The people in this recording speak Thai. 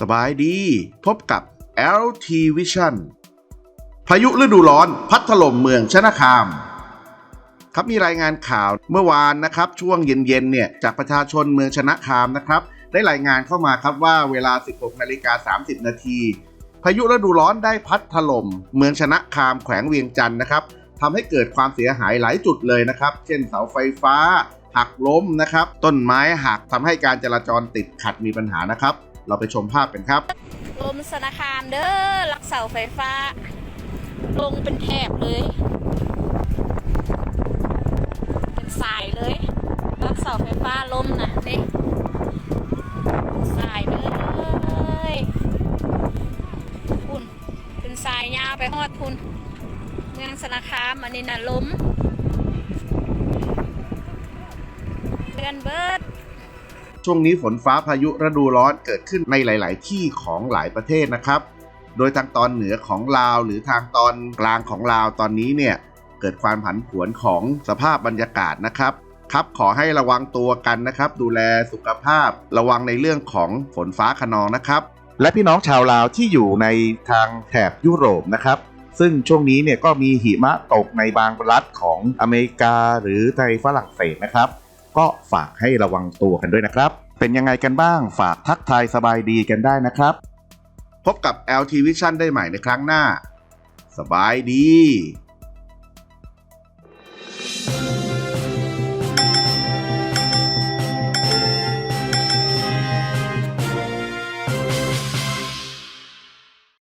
สบายดี พบกับ LT Vision พายุฤดูร้อนพัดถล่มเมืองชนะคาม ครับมีรายงานข่าวเมื่อวานนะครับ ช่วงเย็นๆเนี่ยจากประชาชนเมืองชนะคามนะครับ ได้รายงานเข้ามาครับว่าเวลา 16นาฬิกา30 นาที พายุฤดูร้อนได้พัดถล่มเมืองชนะคามแขวงเวียงจันทร์นะครับทำให้เกิดความเสียหายหลายจุดเลยนะครับ เช่นเสาไฟฟ้า หักล้มนะครับ ต้นไม้หักทำให้การจราจรติดขัดมีปัญหานะครับ เราไปชมภาพกันครับลมสนาคามเด้อลักเสาไฟฟ้า ลงเป็นแถบเลย เป็นสายเลยลักเสาไฟฟ้าล้มนะนี่สายเลยคุณเป็นสายยาวไปฮอดคุณเมืองสนาคามอันนี้นะล้มือนเบิดช่วงนี้ฝนฟ้าพายุฤดูร้อนเกิดขึ้นในหลาย ๆ ที่ของหลายประเทศนะครับ โดยทางตอนเหนือของลาว หรือทางตอนกลางของลาวตอนนี้เนี่ยเกิดความผันผวนของสภาพบรรยากาศนะครับครับขอให้ระวังตัวกันนะครับ ดูแลสุขภาพ ระวังในเรื่องของฝนฟ้าขนองนะครับ และพี่น้องชาวลาวที่อยู่ในทางแถบยุโรปนะครับ ซึ่งช่วงนี้เนี่ยก็มีหิมะตกในบางรัฐของอเมริกาหรือในฝรั่งเศสนะครับ ก็ฝากให้ระวังตัวกันด้วยนะครับ เป็นยังไงกันบ้างฝากทักทายสบายดีกันได้นะครับ พบกับ LT Vision ได้ใหม่ในครั้งหน้า สบายดี